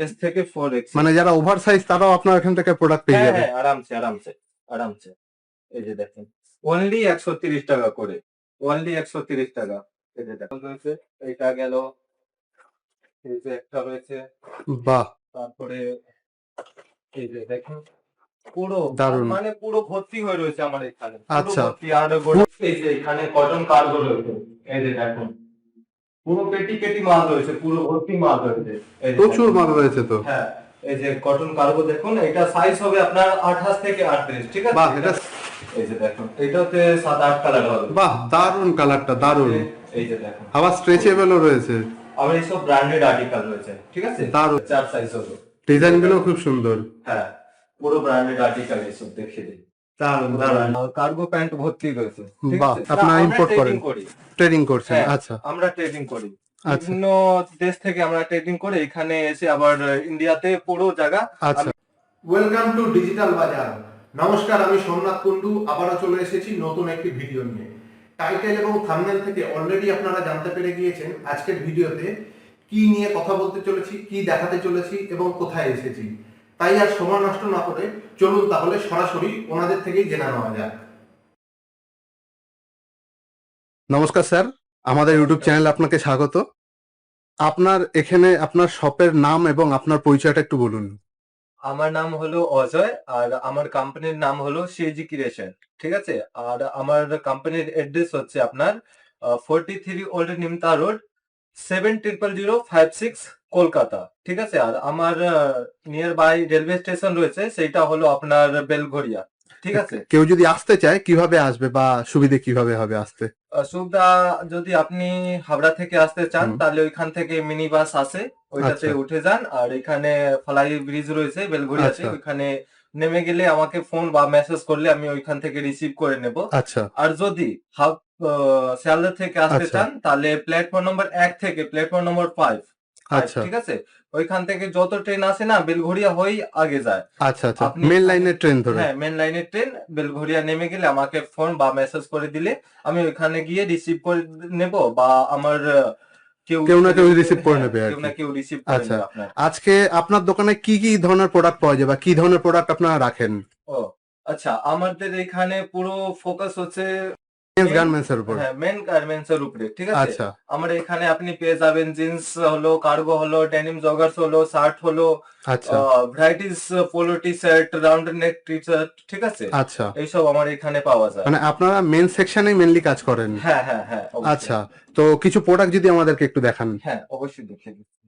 S থেকে four X মানে যারা ওভার সাইজ তারাও আপনার এখান থেকে প্রোডাক্ট পেয়ে হ্যাঁ যাবে। হ্যাঁ আরামসে আরামসে আরামসে। এই যে দেখেন অনলি একশো তিরিশ টাকা করে। অনলি একশো তিরিশ টাকা। এই যে দেখেন রয়েছে এইটা গেল। এই যে একটা রয়েছে বাহ। তারপরে এই যে দেখেন পুরো মানে পুরো ভর্তি হয়ে রয়েছে আমার এখানে। আচ্ছা। আর এই যে এখানে কটন কার্গো রয়েছে। এই যে দেখুন পুরো পেটি পেটি মাল রয়েছে পুরো ভর্তি মাল রয়েছে। প্রচুর মাল রয়েছে তো। হ্যাঁ এই যে কটন কার্গো দেখুন এটা সাইজ হবে আপনার আঠাশ থেকে আটত্রিশ ঠিক আছে? বাহ এটা এই যে দেখুন এটাতে সাত আট কালার হবে। বাহ দারুণ কালারটা দারুণ এই যে দেখুন। আবার স্ট্রেচেবলও রয়েছে। আবার এইসব ব্র্যান্ডেড আর্টিকেল রয়েছে ঠিক আছে? দারুণ। চার সাইজ হবে। ডিজাইনগুলো খুব সুন্দর। হ্যাঁ পুরো ব্র্যান্ডেড আর্টিকেল এইসব দেখিয়ে দিই। দারুণ দারুণ কার্গো প্যান্ট ভর্তি রয়েছে? আপনারা import করেন। ট্রেডিং করছেন হ্যাঁ, আচ্ছা। আমরা ট্রেডিং করি। আচ্ছা। বিভিন্ন দেশ থেকে আমরা ট্রেডিং করে এখানে এসে আবার ইন্ডিয়াতে পুরো জায়গা আচ্ছা। ওয়েলকাম টু ডিজিটাল বাজার নমস্কার আমি সোমনাথ কুন্ডু আবারও চলে এসেছি নতুন একটি ভিডিও নিয়ে। টাইটেল এবং থাম্বনেল থেকে অলরেডি আপনারা জানতে পেরে গিয়েছেন আজকের ভিডিওতে কি নিয়ে কথা বলতে চলেছি কি দেখাতে চলেছি এবং কোথায় এসেছি। তাই আর সময় নষ্ট না করে চলুন তাহলে সরাসরি ওনাদের থেকেই জেনে নেওয়া যাক। নমস্কার স্যার আমাদের ইউটিউব চ্যানেল আপনাকে স্বাগত। আপনার এখানে আপনার শপের নাম এবং আপনার পরিচয়টা একটু বলুন। আমার নাম হলো অজয় আর আমার কোম্পানির নাম হলো সিজি ক্রিয়েশন ঠিক আছে? আর আমার কোম্পানির অ্যাড্রেস হচ্ছে আপনার forty three old Nimta road seven triple zero five six Kolkata ঠিক আছে? আর আমার নিয়ার বাই রেলওয়ে স্টেশন রয়েছে সেইটা হলো আপনার বেলঘরিয়া ঠিক আছে? কেউ যদি আসতে চায় কীভাবে আসবে বা সুবিধে কীভাবে হবে আসতে? সুবিধা যদি আপনি হাওড়া থেকে আসতে চান তাহলে ওইখান থেকে মিনি বাস আসে ওইটাতে আচ্ছা। উঠে যান। আর এখানে ফ্লাই ব্রিজ রয়েছে বেলঘরিয়াতে আচ্ছা। ওইখানে নেমে গেলে আমাকে ফোন বা মেসেজ করলে আমি ওইখান থেকে রিসিভ করে নেব। আচ্ছা। আর যদি হাব শিয়ালদা থেকে আসতে আচ্ছা। চান তাহলে প্ল্যাটফর্ম নম্বর এক থেকে প্ল্যাটফর্ম নম্বর ফাইভ আচ্ছা। ঠিক আছে? ওইখান থেকে যত ট্রেন আসে না বেলঘরিয়া হয়েই আগে যায়। আচ্ছা আচ্ছা। মেন লাইনের ট্রেন ধরে। হ্যাঁ মেন লাইনের ট্রেন বেলঘরিয়া নেমে গেলে আমাকে ফোন বা মেসেজ করে দিলে আমি ওইখানে গিয়ে রিসিভ করে নেব বা আমার কেউ কেউ না কেউ receive করে হ্যাঁ, নেবে কেউ না কেউ রিসিভ আচ্ছা। আজকে আপনার দোকানে কি কি ধরনের প্রোডাক্ট পাওয়া যায় বা কি ধরনের প্রোডাক্ট আপনারা রাখেন? ও আচ্ছা আমাদের এখানে পুরো ফোকাস হচ্ছে হ্যাঁ আচ্ছা। আমার এখানে আপনি পেয়ে যাবেন জিন্স হলো কার্গো হলো ডেনিম জগার্স হলো শার্ট হলো varieties polo T shirt round neck T shirt ঠিক আছে? আচ্ছা। এইসব আমার এখানে পাওয়া যায়। মানে আপনারা মেন সেকশনে মেনলি কাজ করেন। হ্যাঁ হ্যাঁ হ্যাঁ আচ্ছা তো কিছু প্রোডাক্ট যদি আমাদেরকে একটু দেখান। হ্যাঁ অবশ্যই দেখে দিচ্ছি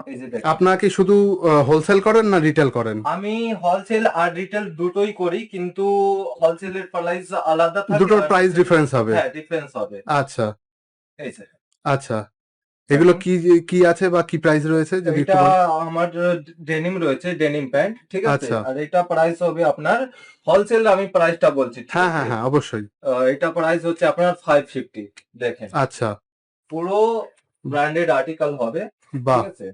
এই যে দেখেন। আপনারা কি শুধু হোলসেল করেন না রিটেল করেন? আমি হোলসেল আর রিটেল দুটোই করি কিন্তু হোলসেলের প্রাইস আলাদা থাকে দুটোর প্রাইস ডিফারেন্স হবে? হ্যাঁ ডিফারেন্স হবে। আচ্ছা। এই আচ্ছা। এগুলো কি কি আছে বা কি প্রাইস রয়েছে? যদি এটা আমার ডেনিম রয়েছে ডেনিম প্যান্ট ঠিক আছে? আচ্ছা। আর এটা প্রাইস হবে আপনার হোলসেল আমি প্রাইসটা বলছি হ্যাঁ হ্যাঁ হ্যাঁ অবশ্যই। এটা প্রাইস হচ্ছে আপনার ফাইভ ফিফটি দেখেন। আচ্ছা। পুরো ব্র্যান্ডেড আর্টিকেল হবে ঠিক আছে?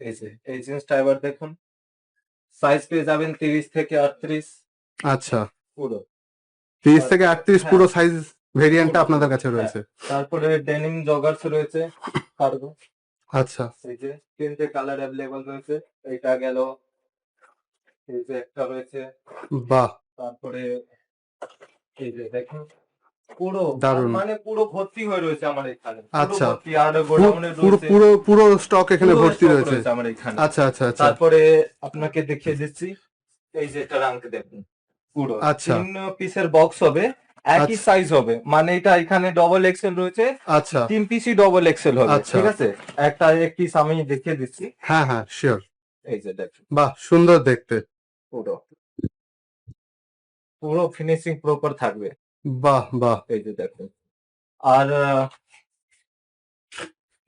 এই যে এই জিন্সটা এবার দেখুন। সাইজ পেয়ে যাবেন তিরিশ থেকে আটত্রিশ। আচ্ছা। পুরো। তিরিশ থেকে আটত্রিশ হ্যাঁ। পুরো সাইজ ভেরিয়েন্টটা আপনাদের কাছে হ্যাঁ। রয়েছে। তারপরে ডেনিম জগার্স রয়েছে কার্গো আচ্ছা। এই যে তিনটে কালার অ্যাভেলেবল রয়েছে। এইটা গেল। এই যে একটা রয়েছে। বাহ! তারপরে এই যে দেখুন। পুরো দারুণ। মানে পুরো ভর্তি হয়ে রয়েছে আমার এখানে। পুরো আচ্ছা। পুরো পুরো স্টক এখানে ভর্তি রয়েছে। আমার এখানে। আচ্ছা আচ্ছা আচ্ছা। তারপরে আপনাকে দেখিয়ে দিচ্ছি এই যে এটা রাঙ্ক দেখুন পুরো। আচ্ছা। তিন পিসের বক্স হবে একই আচ্ছা। সাইজ হবে মানে এটা এখানে ডবল এক্সেল রয়েছে। আচ্ছা। তিন পিসই ডবল এক্সেল হবে আচ্ছা। ঠিক আছে? একটা এক পিস আমি দেখিয়ে দিচ্ছি। হ্যাঁ হ্যাঁ শিওর এই যে দেখুন। বাহ সুন্দর দেখতে। পুরো। পুরো ফিনিশিং প্রপার থাকবে। বাহ বাহ। এই যে দেখো। আর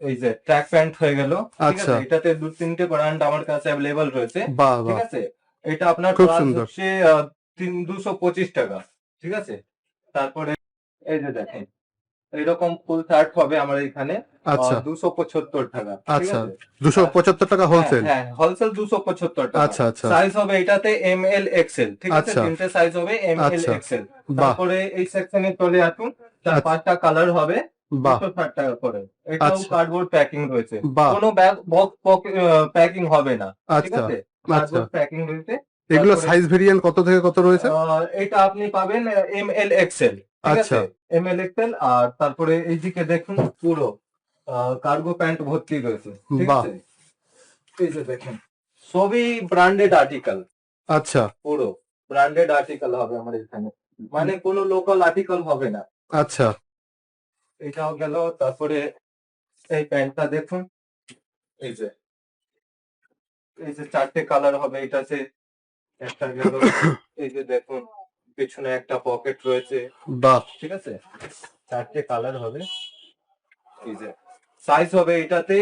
এই যে ট্র্যাক প্যান্ট হয়ে গেল আচ্ছা। এটাতে দু তিনটে ব্র্যান্ড আমার কাছে অ্যাভেলেবল রয়েছে বাহ ঠিক আছে? এটা আপনার খুব সুন্দর। হচ্ছে দুশো পঁচিশ টাকা ঠিক আছে? তারপরে এই যে দেখেন। এইরকম ফুল শার্ট হবে আমার এখানে। আচ্ছা। দুশো পঁচাত্তর টাকা আচ্ছা। দুশো পঁচাত্তর টাকা হোলসেল হ্যাঁ হোলসেল দুশো পঁচাত্তর টাকা। আচ্ছা আচ্ছা। সাইজ হবে এটাতে এম এল এক্সেল ঠিক আছে? আচ্ছা। তিনটে সাইজ হবে এম এল আচ্ছা। এক্সেল তারপরে এই সেকশনে চলে আসুন তার আচ্ছা। পাঁচটা কালার হবে টাকা করে এটাও আচ্ছা। কার্ডবোর্ড প্যাকিং রয়েছে। কোনো ব্যাগ বক্স প্যাকিং হবে না ঠিক আচ্ছা। আছে? আচ্ছা। কার্ডবোর্ড প্যাকিং রয়েছে। এগুলো সাইজ ভেরিয়েন্ট কত থেকে কত রয়েছে? এটা আপনি পাবেন এম এল এক্সেল আচ্ছা। এম এল এক্সেল আর তারপরে এইদিকে দেখুন পুরো কার্গো প্যান্ট ভর্তি রয়েছে ঠিক আছে? এই যে দেখুন সবই ব্র্যান্ডেড আর্টিকেল আচ্ছা। পুরো ব্র্যান্ডেড আর্টিকেল হবে আমার এখানে। মানে কোনো লোকাল আর্টিকেল হবে না। আচ্ছা। এটাও গেল তারপরে এই প্যান্টটা দেখুন এই যে এই যে চারটে কালার হবে এটাতে একটা গেল এই যে দেখুন। পেছনে একটা পকেট রয়েছে। বাহ। ঠিক আছে? চারটে কালার হবে। এই যে সাইজ হবে এটাতে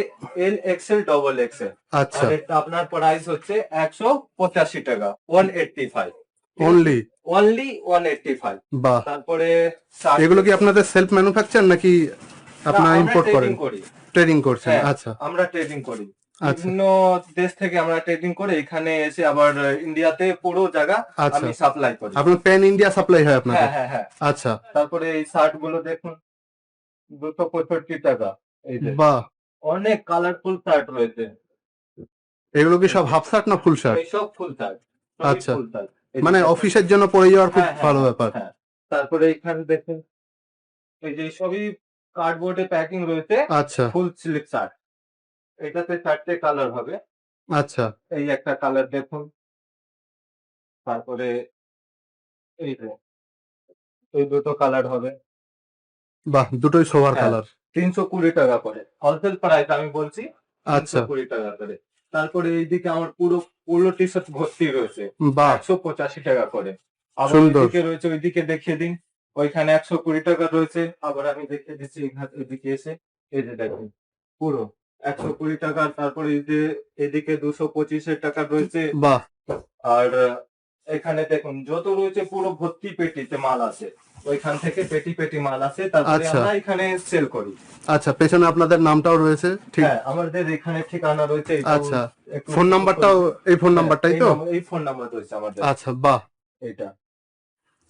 এল এক্সেল ডবল এক্সেল আচ্ছা। এটা আপনার প্রাইস হচ্ছে একশো পঁচাশি টাকা one eighty five only only one eighty five বাহ। তারপরে এগুলো কি আপনাদের সেলফ ম্যানুফ্যাকচার নাকি আপনারা ইম্পোর্ট করেন? করি। ট্রেডিং করছেন হ্যাঁ। আচ্ছা। আমরা ট্রেডিং করি। বিভিন্ন দেশ থেকে আমরা ট্রেডিং করে এখানে এসে আবার ইন্ডিয়াতে পুরো জায়গা আচ্ছা। আমি সাপ্লাই করি। আপনার প্যান ইন্ডিয়া সাপ্লাই হয় আপনার হ্যাঁ হ্যাঁ হ্যাঁ। আচ্ছা। তারপরে এই শার্টগুলো দেখুন দুশো পঁয়ষট্টি টাকা এই যে। বাহ। অনেক কালারফুল শার্ট রয়েছে। এগুলো কি সব হাফ শার্ট না ফুল শার্ট এইসব ফুল শার্ট আচ্ছা। মানে অফিসের জন্য পরে যাওয়ার খুব হ্যাঁ, হ্যাঁ, ভালো হ্যাঁ, ব্যাপার। তারপরে এখানে দেখুন এই যে সবই কার্ডবোর্ডে প্যাকিং রয়েছে। আচ্ছা। ফুল স্লিপ শার্ট এটাতে চারটে কালার হবে। আচ্ছা। এই একটা কালার দেখুন। তারপরে এই যে এই দুটো কালার হবে। বাহ দুটোই সোভার হ্যাঁ। কালার তিনশো কুড়ি টাকা করে। হোলসেল প্রাইস আমি বলছি আচ্ছা। কুড়ি টাকা করে। তারপরে এইদিকে আমার পুরো পুরো টি শার্ট ভর্তি রয়েছে। বাহ। একশো পঁচাশি টাকা করে। আবার। ওইদিকে রয়েছে ওইদিকে দেখিয়ে দিন। ওইখানে একশো কুড়ি টাকা রয়েছে। আবার আমি দেখিয়ে দিচ্ছি এদিকে এসে। এই যে দেখুন পুরো। একশো কুড়ি টাকা তারপরে এই যে এদিকে দুশো পঁচিশের টাকা রয়েছে। বাহ। আর এখানে দেখুন যত রয়েছে পুরো ভর্তি পেটিতে মাল আছে। ওইখান থেকে পেটি পেটি মাল আছে তারপরে আচ্ছা। আমরা এখানে সেল করি। আচ্ছা পেছনে আপনাদের নামটাও রয়েছে ঠিক? হ্যাঁ আমাদের এখানে ঠিকানা রয়েছে এটাও আচ্ছা। একটু- ফোন নাম্বারটাও এই ফোন হ্যাঁ, নাম্বারটাই এই তো এই ফোন নাম্বার রয়েছে আমাদের। আচ্ছা বাহ। এটা।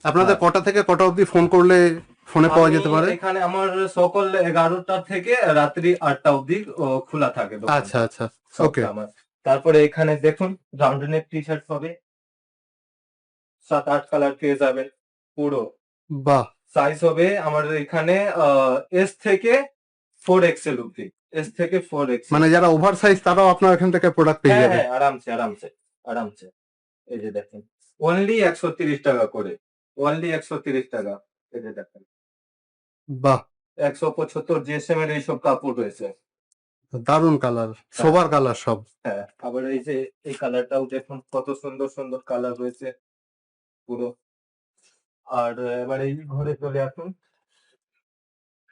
আপনাদের হ্যাঁ। কটা থেকে কটা অবধি ফোন করলে ফোনে পাওয়া যেতে পারে? এখানে আমার সকাল এগারোটা থেকে রাত্রি আটটা অবধি ও, খোলা থাকে আচ্ছা আচ্ছা। ওকে। আমার। তারপরে এখানে দেখুন রাউন্ড নেক টি শার্ট হবে সাত আট কালার পেয়ে যাবেন পুরো। বাহ! সাইজ হবে আমার এখানে এস থেকে ফোর এক্সেল অব্দি এস থেকে ফোর এক্স মানে যারা ওভার সাইজ তারাও আপনার এখান থেকে প্রোডাক্ট পেয়ে হ্যাঁ যাবে। হ্যাঁ আরামসে আরামসে আরামসে। এই যে দেখেন অনলি একশো তিরিশ টাকা করে। অনলি একশো তিরিশ টাকা। এই যে দেখেন। বাহ! একশো পঁচাত্তর জিএসএম এর এইসব কাপড় রয়েছে। দারুণ কালার সোবার কালার সব। হ্যাঁ আবার এই যে এই কালারটাও দেখুন কত সুন্দর সুন্দর কালার রয়েছে পুরো। আর এবার এই ঘরে চলে আসুন।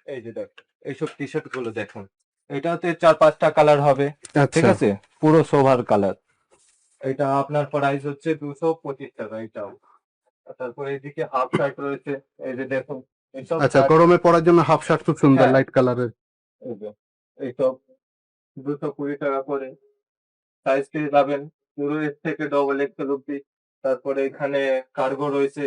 এই যে দেখুন এইসব টি শার্টগুলো দেখুন। এটাতে চার পাঁচটা কালার হবে ঠিক আচ্ছা। আছে? পুরো সোভার কালার। এটা আপনার প্রাইস হচ্ছে দুশো পঁচিশ টাকা এটাও। তারপরে এদিকে হাফ শার্ট রয়েছে এই যে দেখুন। আচ্ছা গরমে পরার জন্য হাফ শার্ট খুব সুন্দর হ্যাঁ। লাইট কালারের এই এইসব দুশো কুড়ি টাকা করে সাইজ পেয়ে যাবেন। পুরো এর থেকে ডবল এক্সেল অব্দি তারপরে এখানে কার্গো রয়েছে।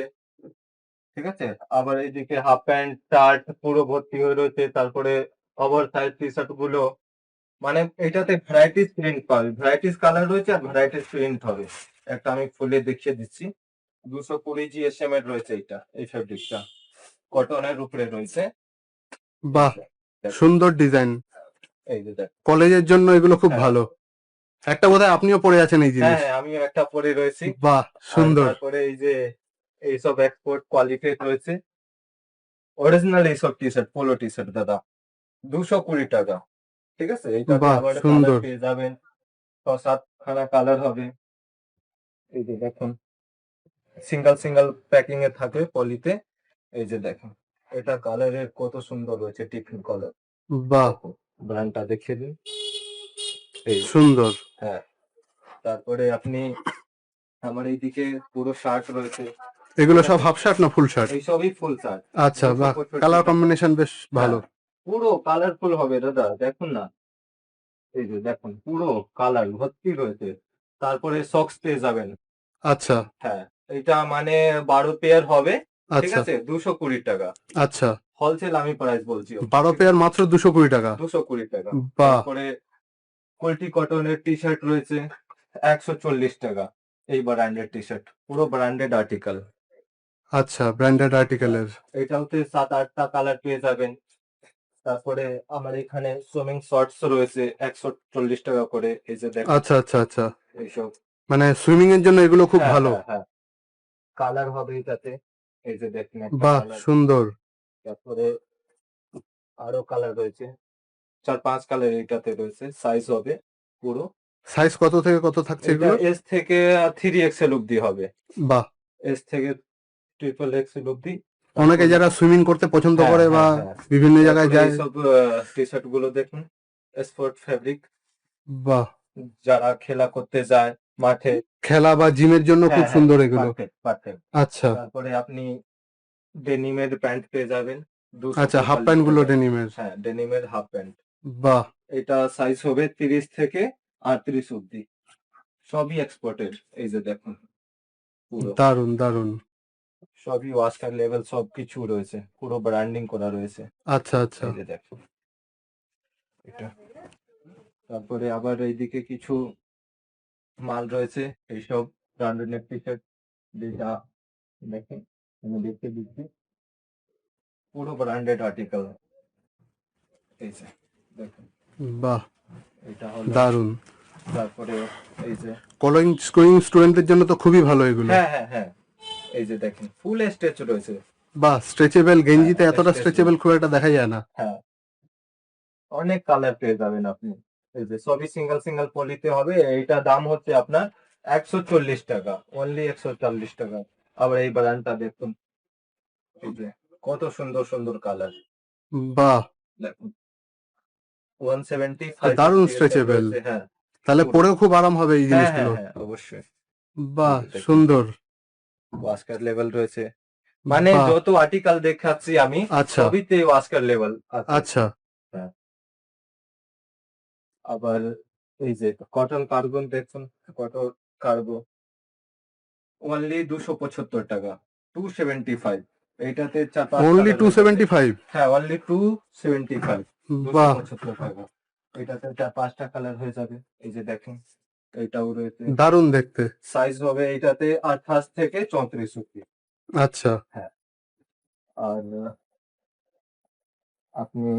ঠিক আছে? আবার এইদিকে হাফ প্যান্ট শার্ট পুরো ভর্তি হয়ে রয়েছে। তারপরে ওভার সাইজ টি শার্টগুলো। মানে এটাতে ভ্যারাইটিস প্রিন্ট পাবে। ভ্যারাইটিস কালার রয়েছে আর ভ্যারাইটিস প্রিন্ট হবে। একটা আমি খুলে দেখিয়ে দিচ্ছি। দুশো কুড়ি জিএসএম এর রয়েছে এটা এই ফেব্রিকটা কটনের উপরে রয়েছে। বাহ সুন্দর ডিজাইন। এই যে দেখ। কলেজের জন্য এগুলো খুব হ্যাঁ। ভালো। একটা বোধহয় আপনিও পরে আছেন এই হ্যাঁ জিনিস। হ্যাঁ, আমিও একটা পরে রয়েছি। বাহ সুন্দর। তারপরে এই যে এইসব এক্সপোর্ট কোয়ালিটি রয়েছে। অরিজিনাল এইসব T shirt polo T shirt দাদা। দুশো কুড়ি টাকা। ঠিক আছে? এইটা বাহ, আবার সুন্দর। পেয়ে যাবেন। ছ সাত খানা কালার হবে। এই যে দেখুন। সিঙ্গেল সিঙ্গেল প্যাকিং এ থাকে পলিতে এই যে দেখেন এটা কালারের কত সুন্দর হয়েছে টিফিন কালার বাহ! ব্র্যান্ডটা দেখিয়ে দিন। এই সুন্দর। হ্যাঁ। তারপরে আপনি আমার এইদিকে পুরো শার্ট রয়েছে। এগুলো সব হাফ শার্ট না ফুল শার্ট এই সবই ফুল শার্ট আচ্ছা বাহ! কালার কম্বিনেশন বেশ ভালো। পুরো কালারফুল হবে দাদা দেখুন না। এই যে দেখুন পুরো কালার ভর্তি রয়েছে। তারপরে সক্স পেয়ে যাবেন। আচ্ছা। হ্যাঁ এটা মানে বারো পেয়ার হবে। ঠিক আচ্ছা। আছে? দুশো কুড়ি টাকা। আচ্ছা। হোলসেল আমি প্রাইস বলছি। বারো পেয়ার মাত্র দুশো কুড়ি টাকা? দুশো কুড়ি টাকা। বাহ। তারপরে কোয়ালিটি কটনের টি শার্ট রয়েছে একশো চল্লিশ টাকা। এই ব্র্যান্ডেড টি শার্ট পুরো ব্র্যান্ডেড আর্টিকেল আচ্ছা ব্র্যান্ডেড আর্টিকেলের সাত আটটা কালার পেয়ে যাবেন। তারপরে আমার এখানে সুইমিং শর্টস রয়েছে একশো চল্লিশ টাকা করে। এই যে দেখেন আচ্ছা আচ্ছা আচ্ছা। এইসব। মানে সুইমিং এর জন্য এগুলো খুব হ্যাঁ, ভালো। হ্যাঁ, হ্যাঁ। কালার হবে এটাতে। এই যে দেখেন বাহ! সুন্দর। তারপরে আরও কালার রয়েছে। চার পাঁচ কালার এটাতে রয়েছে সাইজ হবে পুরো। সাইজ কত থেকে কত থাকছে এগুলো এস থেকে থ্রি এক্সেল অব্দি হবে। বাহ! এস থেকে ট্রিপল এক্সেল অব্দি অনেকে যারা সুইমিং করতে পছন্দ হ্যাঁ, করে বা হ্যাঁ, হ্যাঁ। বিভিন্ন জায়গায় যায়। সব টি শার্টগুলো দেখুন স্পোর্ট ফেব্রিক বাহ! যারা খেলা করতে যায় মাঠে। খেলা বা জিমের জন্য খুব সুন্দর এগুলো। পারফেক্ট আচ্ছা। তারপরে আপনি ডেনিমের প্যান্ট পেয়ে যাবেন 245 আচ্ছা হাফ প্যান্টগুলো টাকা। ডেনিমের। হ্যাঁ ডেনিমের হাফ প্যান্ট। বাহ! এটা সাইজ হবে তিরিশ থেকে আটত্রিশ অব্দি সবই এক্সপোর্টেড এই যে দেখুন। পুরো। দারুণ দারুণ সবই ওয়াস্কার লেভেল সব কিছু রয়েছে। পুরো ব্র্যান্ডিং করা রয়েছে। আচ্ছা আচ্ছা। এই যে দেখুন। এটা। তারপরে আবার এইদিকে কিছু মাল রয়েছে এইসব ব্র্যান্ডেড টি শার্ট যেটা দেখেন আমি দেখতে দিচ্ছি। পুরো ব্র্যান্ডেড আর্টিকেল এই যে দেখুন। বাহ এটা হলো দারুণ তারপরে এই যে কলিং স্কোয়িং স্টুডেন্টদের জন্য তো খুবই ভালো এগুলো। হ্যাঁ হ্যাঁ হ্যাঁ। এই যে দেখেন ফুল স্টেচ রয়েছে। বাহ স্ট্রেচেবল গেঞ্জিতে হ্যাঁ, এতটা। স্ট্রেচেবল খুব একটা দেখা যায় না। হ্যাঁ। অনেক কালার পেয়ে যাবেন আপনি। এই যে সবই সিঙ্গেল সিঙ্গেল পলিতে হবে এইটা দাম হচ্ছে আপনার একশো চল্লিশ টাকা অনলি একশো চল্লিশ টাকা। আবার এই ব্র্যান্ডটা দেখুন এই যে কত সুন্দর সুন্দর কালার বাহ! দেখুন ওয়ান সেভেন্টি দারুণ stretchable। হ্যাঁ। তাহলে পরেও খুব আরাম হবে এই হ্যাঁ হ্যাঁ জিনিসগুলো। হ্যাঁ অবশ্যই। বাহ সুন্দর। ওয়াস্কার লেভেল রয়েছে। মানে যত আর্টিকেল দেখাচ্ছি আমি আচ্ছা। সবইতে ওয়াস্কার লেভেল আচ্ছা। আবার এই যে কটন কার্গন দেখুন কটন কার্গো অনলি দুশো পঁচাত্তর টাকা টু সেভেন্টি ফাইভ পাঁচ অনলি টু সেভেন্টি ফাইভ হ্যাঁ অনলি টু সেভেন্টি ফাইভ বাহ। টাকা। এটাতে চার পাঁচটা কালার হয়ে যাবে। এই যে দেখেন এইটাও রয়েছে। দারুণ দেখতে। সাইজ হবে এইটাতে আঠাশ থেকে চৌত্রিশ অব্দি আচ্ছা। হ্যাঁ। আর আপনি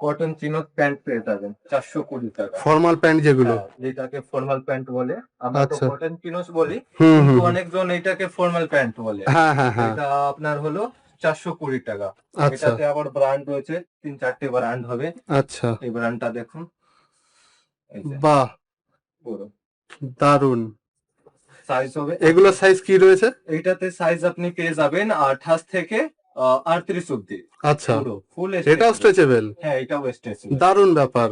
কটন চিনোর প্যান্ট পেয়ে যাবেন চারশো কুড়ি টাকা। ফর্মাল প্যান্ট যেগুলো। হ্যাঁ, যেটাকে ফর্মাল প্যান্ট বলে। আমরা তো আচ্ছা। কটন চিনোস বলি কিন্তু অনেকজন এটাকে ফর্মাল প্যান্ট বলে। হ্যাঁ হ্যাঁ এটা আপনার হলো চারশো কুড়ি টাকা। আচ্ছা। এটাতে আবার ব্র্যান্ড রয়েছে তিন চারটে ব্র্যান্ড হবে। আচ্ছা। এই ব্র্যান্ডটা দেখুন। বাহ। দারুণ। সাইজ হবে। এগুলোর সাইজ কি রয়েছে? এইটাতে সাইজ আপনি পেয়ে যাবেন আঠাশ থেকে আটত্রিশ অব্দি আচ্ছা ফুল এটাও স্ট্রেচেবল হ্যাঁ এটাও স্ট্রেচেবল দারুণ ব্যাপার।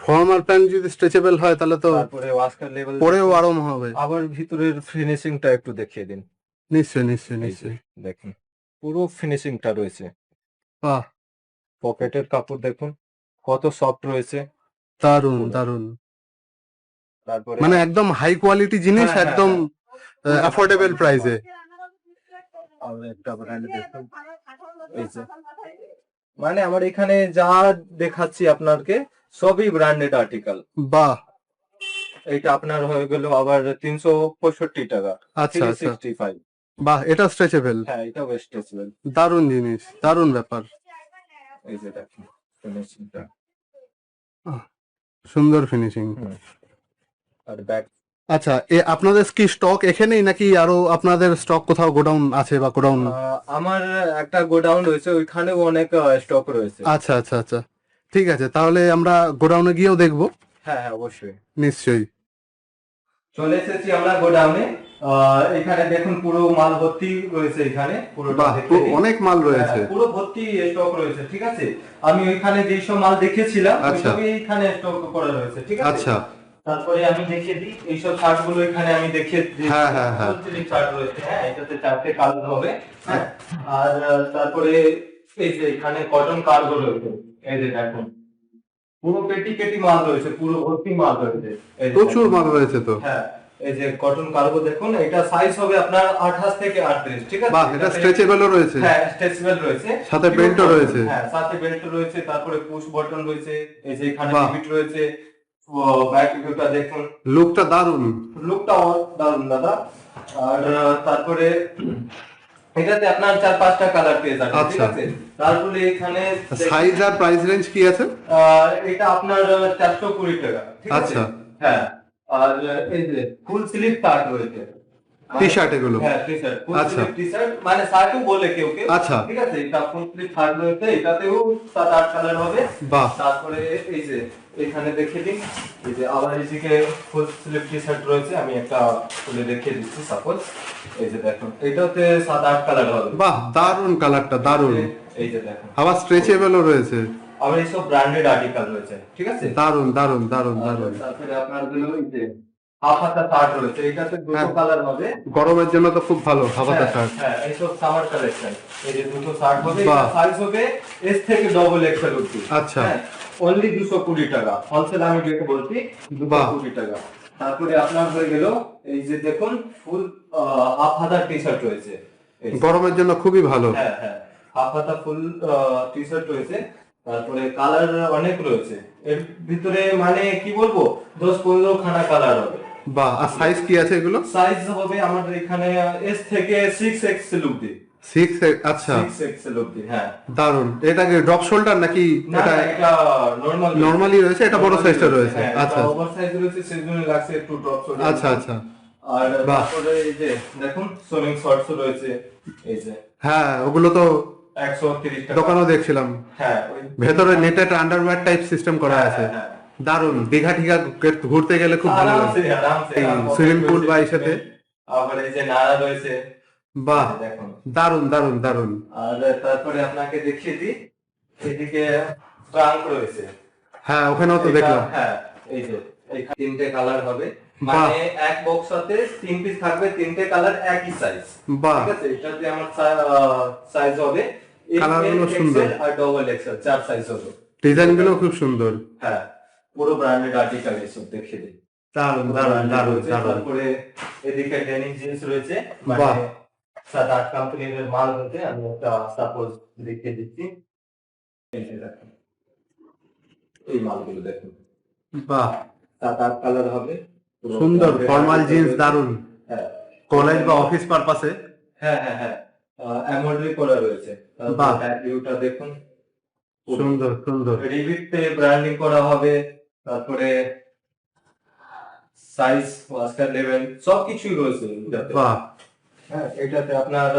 ফর্মাল প্যান্ট যদি স্ট্রেচেবল হয় তাহলে তো তারপরে ওয়াস্কার লেভেল পরেও আরাম হবে। আবার ভিতরের ফিনিশিংটা একটু দেখিয়ে দিন। নিশ্চয়ই নিশ্চয়ই নিশ্চয়ই। দেখুন পুরো ফিনিশিংটা রয়েছে। বাহ। পকেটের কাপড় দেখুন কত সফট রয়েছে। দারুণ দারুণ। তারপরে মানে একদম হাই কোয়ালিটি জিনিস হ্যাঁ, হ্যাঁ, একদম। অ্যাফোর্ডেবল প্রাইসে আর একটা ব্র্যান্ড দেখুন। এই যে। মানে আমার এখানে যা দেখাচ্ছি আপনাকে সবই ব্র্যান্ডেড আর্টিকেল বাহ। এইটা আপনার হয়ে গেল আবার তিনশো পঁয়ষট্টি টাকা আচ্ছা থ্রি আচ্ছা। সিক্সটি ফাইভ বাহ এটা স্ট্রেচেবল হ্যাঁ এটা ওয়েস্টেজেবল দারুণ জিনিস দারুণ ব্যাপার। এই যে দেখুন ফিনিশিংটা সুন্দর ফিনিশিং আর ব্যাক আচ্ছা এ আপনাদের কি স্টক এখানেই নাকি আরও আপনাদের স্টক কোথাও গোডাউন আছে বা গোডাউন আমার একটা গোডাউন রয়েছে ওইখানেও অনেক স্টক রয়েছে। আচ্ছা আচ্ছা আচ্ছা। ঠিক আছে তাহলে আমরা গোডাউনে গিয়েও দেখব। হ্যাঁ হ্যাঁ অবশ্যই। নিশ্চয়ই। চলে এসেছি আমরা গোডাউনে এখানে দেখুন পুরো মাল ভর্তি রয়েছে এখানে পুরোটা। অনেক মাল রয়েছে। হ্যাঁ, পুরো ভর্তি স্টক রয়েছে ঠিক আছে? আমি ওইখানে যেই সব মাল দেখেছিলাম আচ্ছা। স্টক করা রয়েছে ঠিক আছে? আচ্ছা। তারপরে আমি দেখিয়ে দিই এইসব শার্টগুলো এখানে আমি দেখিয়ে দিই। হ্যাঁ, হ্যাঁ, হ্যাঁ। শার্ট রয়েছে হ্যাঁ এটাতে চারটে হবে হ্যাঁ। আর তারপরে এই যে এখানে কটন কার্গো রয়েছে এই যে দেখুন। পুরো পেটি পেটি মাল রয়েছে পুরো ভর্তি মাল রয়েছে প্রচুর মাল রয়েছে তো। হ্যাঁ এই যে কটন কার্গো দেখুন এটা সাইজ হবে আপনার আঠাশ থেকে আটত্রিশ ঠিক আছে? বাহ এটা স্ট্রেচেবলও রয়েছে। হ্যাঁ স্ট্রেচেবল রয়েছে। সাথে বেল্টও রয়েছে। হ্যাঁ সাথে বেল্ট রয়েছে তারপরে পুশ বটন রয়েছে এই যে এখানে লিমিট রয়েছে ব্যাক দেখুন। লুকটা দারুণ। লুকটা দারুণ দাদা। আর তারপরে এটাতে আপনার চার পাঁচটা কালার পেয়ে যাবেন ঠিক আচ্ছা। আছে? তারপরে এখানে সাইজ আর প্রাইস রেঞ্জ কি আছে? এটা আপনার চারশো কুড়ি টাকা ঠিক আছে? আচ্ছা। হ্যাঁ। আর এই যে ফুল স্লিপ কার্ড রয়েছে। টি শার্ট এগুলো। হ্যাঁ আচ্ছা। টি শার্ট মানে শার্টও বলে কেউ কেউ। আচ্ছা। ঠিক আছে? এটা ফুল স্লিভ শার্ট রয়েছে এটাতেও সাত আট কালার হবে। বাহ। তারপরে এই যে এখানে দেখে দিন এই যে আবার এইদিকে ফুল স্লিভ টি শার্ট রয়েছে আমি একটা খুলে দেখিয়ে দিচ্ছি সাপোজ এই যে দেখুন এটাতে সাত আট কালার হবে। বাহ দারুণ কালারটা দারুণ। এই যে দেখুন। আবার স্ট্রেচেবলও রয়েছে। আবার এইসব ব্র্যান্ডেড আর্টিকেল রয়েছে ঠিক আছে? দারুণ দারুণ দারুণ দারুণ তারপরে আপনারগুলো এই যে হাফ হাতা শার্ট রয়েছে দুটো হ্যাঁ। কালার হবে। গরমের জন্য তো খুব ভালো হাফাতা হ্যাঁ, শার্ট হ্যাঁ এইসব সামার কালেকশন এই যে দুটো শার্ট হবে বাহ। সাইজ হবে এস থেকে ডবল এক্সেল অব্দি আচ্ছা। অনলি দুশো কুড়ি টাকা। হোলসেল আমি যেটা বলছি দুশো বাহ। কুড়ি টাকা। তারপরে আপনার হয়ে গেল এই যে দেখুন ফুল হাফ হাতা টি শার্ট রয়েছে গরমের জন্য খুবই ভালো। হ্যাঁ হ্যাঁ হাফ হাতা ফুল টি শার্ট রয়েছে। তারপরে কালার অনেক রয়েছে। এর ভিতরে মানে কি বলব? দশ পনেরো খানা কালার হবে। বাহ আর সাইজ কি আছে এগুলো? সাইজ হবে আমাদের এখানে এস থেকে সিক্স এক্সেল অব্দি সিক্স আচ্ছা। এক্সেল অব্দি হ্যাঁ। দারুণ। এটা কি ড্রপ শোল্ডার নাকি এটা না, এটা নরমাল নরমালি রয়েছে এটা বড় সাইজটা রয়েছে। হ্যাঁ, আচ্ছা। ওভার সাইজ রয়েছে সেই জন্য লাগছে একটু ড্রপ শোল্ডার আচ্ছা আচ্ছা। আর। তারপরে এই যে দেখুন সোলিং শর্টস রয়েছে এই যে। হ্যাঁ ওগুলো তো একশো তিরিশ টাকা। দোকানেও দেখছিলাম। হ্যাঁ ভেতরে নেটেড আন্ডারওয়্যার টাইপ সিস্টেম করা হ্যাঁ, আছে। হ্যাঁ, দারুণ। দীঘা ঠিঘা ঘুরতে গেলে খুব ভালো লাগে। pocket pool বা সাথে? আবার এই যে নাড়া রয়েছে। বাহ। দারুণ দারুণ আর তারপরে আপনাকে দেখিয়ে দিই এদিকে ট্রাঙ্ক রয়েছে। হ্যাঁ ওখানেও তো দেখলাম। হ্যাঁ এই যে তিনটে কালার হবে। মানে এক বক্সতে তিন পিস থাকবে তিনটে কালার একই সাইজ বাহ। ঠিক আছে? এটাতে আমার সাইজ হবে। সুন্দর। আর ডবল এক্সেল চার সাইজ হবে। ডিজাইনগুলো খুব সুন্দর। হ্যাঁ। পুরো ব্র্যান্ডেড আর্টিকেল এসব দেখিয়ে দিই দারুণ দারুণ রয়েছে, দারুণ তারপরে এদিকে ডেনিম জিন্স রয়েছে বাহ। মানে সাত আট কোম্পানির মাল রয়েছে আমি একটা সাপোজ দেখিয়ে দিচ্ছি। এই মালগুলো দেখুন। বাহ। সাত আট কালার হবে সুন্দর ফর্মাল জিন্স দারুণ হ্যাঁ। কলেজ বা অফিস পারপাসে হ্যাঁ হ্যাঁ হ্যাঁ। এমব্রয়ডারি করা রয়েছে। বাহ। ভিউটা দেখুন। সুন্দর সুন্দর। রিভিটে ব্র্যান্ডিং করা হবে। তারপরে সাইজ ওয়াস্কার লেভেল সবকিছুই রয়েছে। বাহ। হ্যাঁ এটাতে আপনার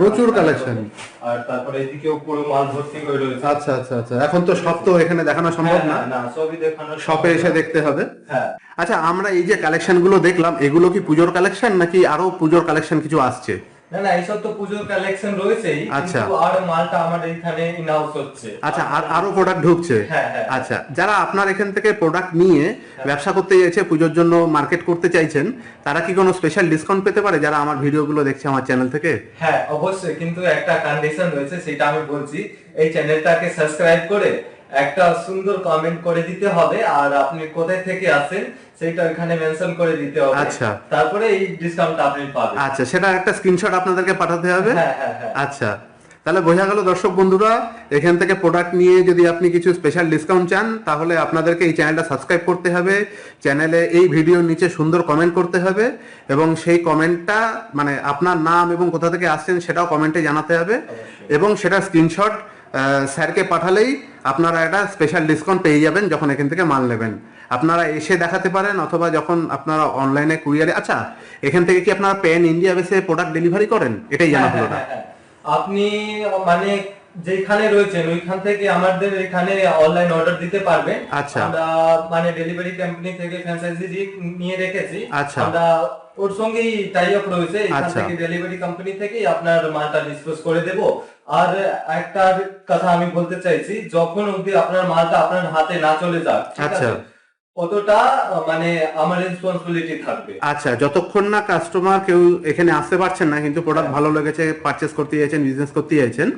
প্রচুর। হবে। আর তারপরে এদিকেও পুরো মাল ভর্তি হয়ে রয়েছে। আচ্ছা আচ্ছা আচ্ছা। এখন তো সব তো এখানে দেখানো সম্ভব হ্যাঁ, না। না না সবই দেখানো শপে এসে দেখতে হবে। হ্যাঁ। আচ্ছা আমরা এই যে কালেকশনগুলো দেখলাম এগুলো কি পুজোর কালেকশন নাকি আরও পুজোর কালেকশন কিছু আসছে? না না এইসব তো পুজোর কালেকশন রয়েছেই আচ্ছা। কিন্তু আর মালটা এখানে ইনহাউস হচ্ছে আচ্ছা আর আরও প্রোডাক্ট ঢুকছে হ্যাঁ, হ্যাঁ। আচ্ছা যারা আপনার এখান থেকে প্রোডাক্ট নিয়ে ব্যবসা করতে চাইছে পুজোর জন্য মার্কেট করতে চাইছেন তারা কি কোনো স্পেশাল ডিসকাউন্ট পেতে পারে যারা আমার ভিডিওগুলো দেখছে আমার চ্যানেল থেকে হ্যাঁ অবশ্যই কিন্তু একটা কন্ডিশন রয়েছে সেটা আমি বলছি এই চ্যানেলটাকে সাবস্ক্রাইব করে একটা সুন্দর কমেন্ট করে দিতে হবে আর আপনি কোথায় থেকে আসেন সেটা এখানে মেনশন করে দিতে হবে। আচ্ছা। তারপরে এই ডিসকাউন্টটা আপনি পাবেন। আচ্ছা সেটা একটা স্ক্রিনশট আপনাদেরকে পাঠাতে হবে? হ্যাঁ হ্যাঁ হ্যাঁ। আচ্ছা তাহলে বোঝা গেল দর্শক বন্ধুরা এখান থেকে প্রোডাক্ট নিয়ে যদি আপনি কিছু স্পেশাল ডিসকাউন্ট চান তাহলে আপনাদেরকে এই চ্যানেলটা সাবস্ক্রাইব করতে হবে। চ্যানেলে এই ভিডিওর নিচে সুন্দর কমেন্ট করতে হবে এবং সেই কমেন্টটা মানে আপনার নাম এবং কোথা থেকে আসছেন সেটাও কমেন্টে জানাতে হবে। এবং সেটা স্ক্রিনশট স্যারকে পাঠালেই আপনারা একটা স্পেশাল ডিসকাউন্ট পেয়ে যাবেন যখন এখান থেকে মাল নেবেন। আপনারা এসে দেখাতে পারেন অথবা যখন আপনারা অনলাইনে কুরিয়ারে আচ্ছা এখান থেকে কি আপনারা প্যান ইন্ডিয়া বেসে প্রোডাক্ট ডেলিভারি করেন এটাই জানা হ্যাঁ, হলো হ্যাঁ, না হ্যাঁ, হ্যাঁ। আপনি মানে যেখানে রয়েছেন ওইখান থেকে আমাদের এখানে অনলাইন অর্ডার দিতে পারবেন আচ্ছা। আমরা মানে ডেলিভারি কোম্পানি থেকে ফ্র্যাঞ্চাইজি নিয়ে রেখেছি আচ্ছা। আমরা ওর সঙ্গেই টাই আপ রয়েছে এখান আচ্ছা। থেকে ডেলিভারি কোম্পানি থেকেই আপনার মালটা ডিসপোজ করে দেব আর একটা কথা আমি বলতে চাইছি যখন অবধি আপনার মালটা আপনার হাতে না চলে যাক আচ্ছা। অতটা মানে আমার রেসপন্সিবিলিটি থাকবে? আচ্ছা যতক্ষণ না কাস্টমার কেউ এখানে আসতে পারছেন না কিন্তু প্রোডাক্ট ভালো লেগেছে পারচেস করতে চাইছেন বিজনেস করতে চাইছেন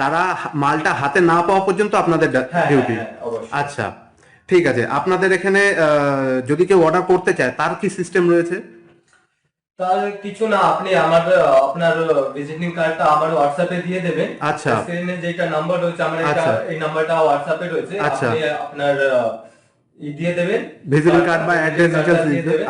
তারা মালটা হাতে না পাওয়া পর্যন্ত আপনাদের হ্যাঁ, ডিউটি হ্যাঁ, হ্যাঁ। আচ্ছা ঠিক আছে। আপনাদের এখানে যদি কেউ অর্ডার করতে চায় তার কি সিস্টেম রয়েছে? তার কিছু না আপনি আমার আপনার ভিজিটিং কার্ডটা আমার হোয়াটসঅ্যাপে দিয়ে দেবেন। আচ্ছা। স্ক্রিনে যেটা নাম্বার রয়েছে আমার আচ্ছা। এই নাম্বারটা হোয়াটসঅ্যাপে রয়েছে। আচ্ছা। আপনি আপনার দিয়ে দেবেন ভিজিটিং কার্ড বা অ্যাড্রেস।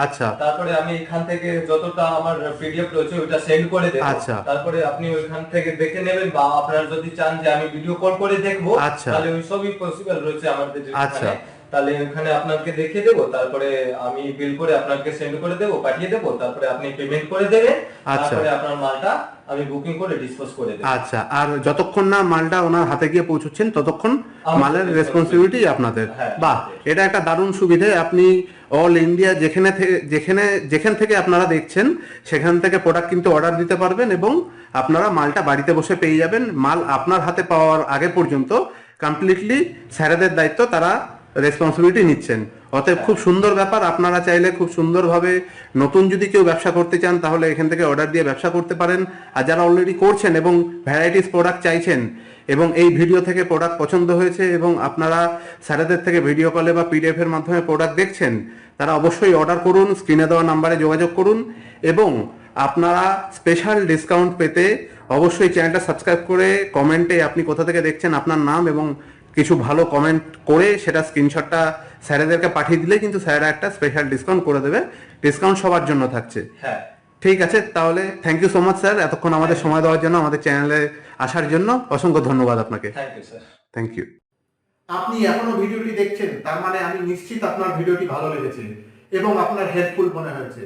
আচ্ছা তারপরে আমি এখান থেকে যতটা আমার পিডিএফ রয়েছে ওটা সেন্ড করে দেব আচ্ছা। তারপরে আপনি ওইখান থেকে দেখে নেবেন বা আপনারা যদি চান যে আমি ভিডিও কল করে দেখব আচ্ছা। তাহলে ওই সবই পসিবল রয়েছে আমাদের আচ্ছা। এখানে তাহলে ওখানে আপনাকে দেখিয়ে দেবো তারপরে আমি বিল করে আপনাকে সেন্ড করে দেবো পাঠিয়ে দেবো তারপরে আপনি পেমেন্ট করে দেবেন আচ্ছা। তারপরে আপনার মালটা আমি বুকিং করে ডিসপোজ করে দেবো। আচ্ছা আর যতক্ষণ না মালটা ওনার হাতে গিয়ে পৌঁছচ্ছেন ততক্ষণ মালের রেসপন্সিবিলিটি আপনাদের। হ্যাঁ, বাহ এটা একটা দারুণ সুবিধে আপনি অল ইন্ডিয়া যেখানে থেকে যেখানে যেখান থেকে আপনারা দেখছেন সেখান থেকে প্রোডাক্ট কিন্তু অর্ডার দিতে পারবেন এবং আপনারা মালটা বাড়িতে বসে পেয়ে যাবেন। মাল আপনার হাতে পাওয়ার আগে পর্যন্ত কমপ্লিটলি স্যারেদের দায়িত্ব তারা রেসপন্সিবিলিটি নিচ্ছেন। অতএব খুব সুন্দর ব্যাপার, আপনারা চাইলে খুব সুন্দরভাবে নতুন যদি কেউ ব্যবসা করতে চান, তাহলে এখান থেকে অর্ডার দিয়ে ব্যবসা করতে পারেন। আর যারা অলরেডি করছেন এবং ভ্যারাইটিস প্রোডাক্ট চাইছেন এবং এই ভিডিও থেকে প্রোডাক্ট পছন্দ হয়েছে এবং আপনারা স্যারেদের থেকে ভিডিও কলে বা পিডিএফ এর মাধ্যমে প্রোডাক্ট দেখছেন, তারা অবশ্যই অর্ডার করুন স্ক্রিনে দেওয়া নাম্বারে যোগাযোগ করুন এবং আপনারা স্পেশাল ডিসকাউন্ট পেতে অবশ্যই চ্যানেলটা সাবস্ক্রাইব করে কমেন্টে আপনি কোথা থেকে দেখছেন আপনার নাম এবং কিছু ভালো কমেন্ট করে সেটা স্ক্রিনশটটা স্যারেদেরকে পাঠিয়ে দিলে কিন্তু স্যারেরা একটা স্পেশাল ডিসকাউন্ট করে দেবে। ডিসকাউন্ট সবার জন্য থাকছে। হ্যাঁ। ঠিক আছে তাহলে thank you so much sir এতক্ষণ আমাদের সময় দেওয়ার জন্য আমাদের চ্যানেলে আসার জন্য অসংখ্য ধন্যবাদ আপনাকে। থ্যাংক ইউ থ্যাংক ইউ আপনি এখনও ভিডিওটি দেখছেন তার মানে আমি নিশ্চিত আপনার ভিডিওটি ভালো লেগেছে এবং আপনার হেল্পফুল মনে হয়েছে।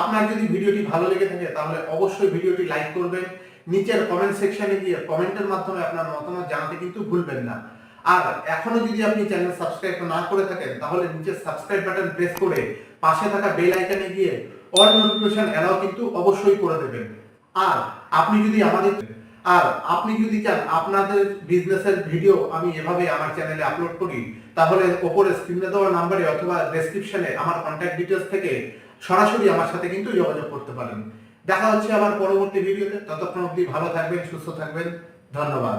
আপনার যদি ভিডিওটি ভালো লেগে থাকে তাহলে অবশ্যই ভিডিওটি লাইক করবেন। নিচের কমেন্ট সেকশনে গিয়ে কমেন্টের মাধ্যমে আপনার মতামত জানাতে কিন্তু ভুলবেন না। আর এখনও যদি আপনি চ্যানেল সাবস্ক্রাইব না করে থাকেন, তাহলে নিচের সাবস্ক্রাইব বাটন প্রেস করে পাশে থাকা বেল আইকনে গিয়ে অল নোটিফিকেশন এলাও কিন্তু অবশ্যই করে দেবেন। আর আপনি যদি আমাদের, আর আপনি যদি চান আপনাদের বিজনেসের ভিডিও আমি এভাবে আমার চ্যানেলে আপলোড করি, তাহলে ওপরে স্ক্রিনে দেওয়া নাম্বারে অথবা ডেসক্রিপশনে আমার কন্ট্যাক্ট ডিটেলস থেকে সরাসরি আমার সাথে কিন্তু যোগাযোগ করতে পারেন। দেখা হচ্ছে আবার পরবর্তী ভিডিওতে ততক্ষণ অবধি ভালো থাকবেন, সুস্থ থাকবেন। ধন্যবাদ।